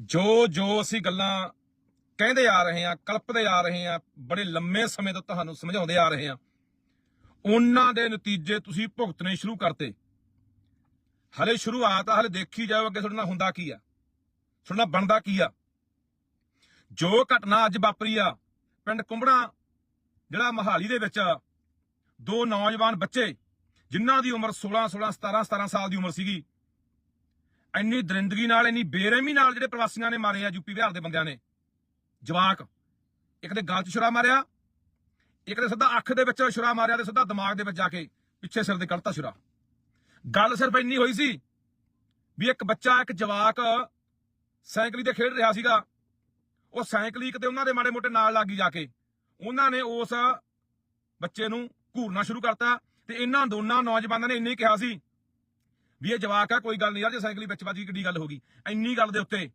ਜੋ ਜੋ ਅਸੀਂ ਗੱਲਾਂ ਕਹਿੰਦੇ ਆ ਰਹੇ ਹਾਂ, ਕਲਪਦੇ ਆ ਰਹੇ ਹਾਂ, ਬੜੇ ਲੰਮੇ ਸਮੇਂ ਤੋਂ ਤੁਹਾਨੂੰ ਸਮਝਾਉਂਦੇ ਆ ਰਹੇ ਹਾਂ, ਉਹਨਾਂ ਦੇ ਨਤੀਜੇ ਤੁਸੀਂ ਭੁਗਤਣੇ ਸ਼ੁਰੂ ਕਰਤੇ। ਹਲੇ ਸ਼ੁਰੂਆਤ ਆ, ਹਲੇ ਦੇਖੀ ਜਾਓ ਅੱਗੇ ਤੁਹਾਡੇ ਨਾਲ ਹੁੰਦਾ ਕੀ ਆ, ਤੁਹਾਡੇ ਨਾਲ ਬਣਦਾ ਕੀ ਆ। ਜੋ ਘਟਨਾ ਅੱਜ ਵਾਪਰੀ ਆ, ਪਿੰਡ ਕੁੰਬੜਾ, ਜਿਹੜਾ ਮਹਾਲੀ ਦੇ ਵਿੱਚ ਦੋ ਨੌਜਵਾਨ ਬੱਚੇ, ਜਿਨ੍ਹਾਂ ਦੀ ਉਮਰ 16 16 17 17 ਸਾਲ ਦੀ ਉਮਰ ਸੀਗੀ ਇੰਨੀ ਦਰਿੰਦਗੀ ਨਾਲ, ਇੰਨੀ ਬੇਰਹਿਮੀ ਨਾਲ ਜਿਹੜੇ ਪ੍ਰਵਾਸੀਆਂ ਨੇ ਮਾਰੇ ਆ ਯੂਪੀ ਬਿਹਾਰ ਦੇ ਬੰਦਿਆਂ ਨੇ। ਜਵਾਕ, ਇੱਕ ਦੇ ਗਲ 'ਚ ਛੁਰਾ ਮਾਰਿਆ, ਇੱਕ ਦੇ ਸਿੱਧਾ ਅੱਖ ਦੇ ਵਿੱਚ ਛੁਰਾ ਮਾਰਿਆ ਤੇ ਸਿੱਧਾ ਦਿਮਾਗ ਦੇ ਵਿੱਚ ਜਾ ਕੇ ਪਿੱਛੇ ਸਿਰ ਦੇ ਕੱਢਤਾ ਛੁਰਾ। ਗੱਲ ਸਿਰਫ ਇੰਨੀ ਹੋਈ ਸੀ ਵੀ ਇੱਕ ਬੱਚਾ, ਇੱਕ ਜਵਾਕ ਸਾਈਕਲੀ ਤੇ ਖੇਡ ਰਿਹਾ ਸੀਗਾ। ਉਹ ਸਾਈਕਲੀ ਕਿਤੇ ਉਹਨਾਂ ਦੇ ਮਾੜੇ ਮੋਟੇ ਨਾਲ ਲੱਗੀ ਜਾ ਕੇ। ਉਹਨਾਂ ਨੇ ਉਸ ਬੱਚੇ ਨੂੰ ਘੂਰਨਾ ਸ਼ੁਰੂ ਕਰਤਾ ਤੇ ਇਹਨਾਂ ਦੋਨਾਂ ਨੌਜਵਾਨਾਂ ਨੇ ਇੰਨੀ ਕਿਹਾ ਸੀ ਵੀ ਇਹ ਜਵਾਕ ਆ, ਕੋਈ ਗੱਲ ਨਹੀਂ ਯਾਰ, ਜੇ ਸਾਈਕਲੀ ਵਿੱਚ ਵੱਜ ਗਈ, ਕਿੱਡੀ ਗੱਲ ਹੋ ਗਈ। ਇੰਨੀ ਗੱਲ ਦੇ ਉੱਤੇ